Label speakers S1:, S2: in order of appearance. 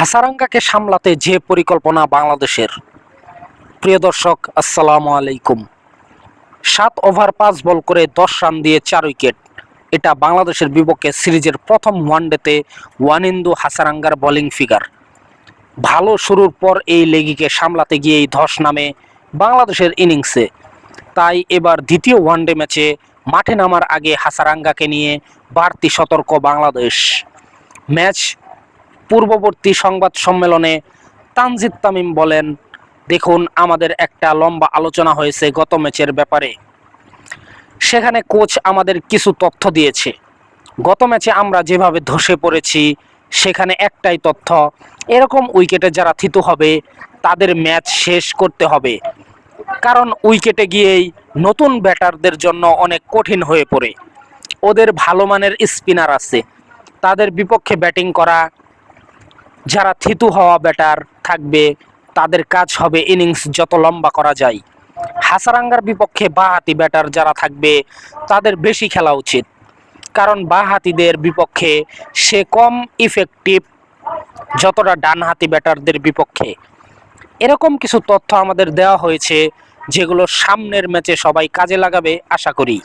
S1: হাসারাঙ্গাকে সামলাতে যে পরিকল্পনা বাংলাদেশের। প্রিয় দর্শক, আসসালামু আলাইকুম। সাত ওভার পাঁচ বল করে দশ রান দিয়ে চার উইকেট। এটা বাংলাদেশের বিপক্ষে সিরিজের প্রথম ওয়ানডেতে ওয়ানিন্দু হাসারাঙ্গার বোলিং ফিগার। ভালো শুরুর পর এই লেগিকে সামলাতে গিয়েই ধস নামে বাংলাদেশের ইনিংসে। তাই এবার দ্বিতীয় ওয়ানডে ম্যাচে মাঠে নামার আগে হাসারাঙ্গাকে নিয়ে বাড়তি সতর্ক বাংলাদেশ। ম্যাচ পূর্ববর্তী সংবাদ সম্মেলনে তানজিদ তামিম বলেন, দেখুন, আমাদের একটা লম্বা আলোচনা হয়েছে গত ম্যাচের ব্যাপারে। সেখানে কোচ আমাদের কিছু তথ্য দিয়েছে। গত ম্যাচে আমরা যেভাবে ধসে পড়েছি, সেখানে একটাই তথ্য, এরকম উইকেটে যারা থিতু হবে, তাদের ম্যাচ শেষ করতে হবে। কারণ উইকেটে গিয়েই নতুন ব্যাটারদের জন্য অনেক কঠিন হয়ে পড়ে। ওদের ভালো মানের স্পিনার আছে। তাদের বিপক্ষে ব্যাটিং করা যারা থিতু হওয়া ব্যাটার থাকবে, তাদের কাজ হবে ইনিংস যত লম্বা করা যায়। হাসারাঙ্গার বিপক্ষে বাহাতি ব্যাটার যারা থাকবে, তাদের বেশি খেলা উচিত। কারণ বাহাতিদের বিপক্ষে সে কম ইফেক্টিভ যতটা ডানহাতি ব্যাটারদের বিপক্ষে। এরকম কিছু তথ্য আমাদের দেওয়া হয়েছে, যেগুলো সামনের ম্যাচে সবাই কাজে লাগাবে, আশা করি।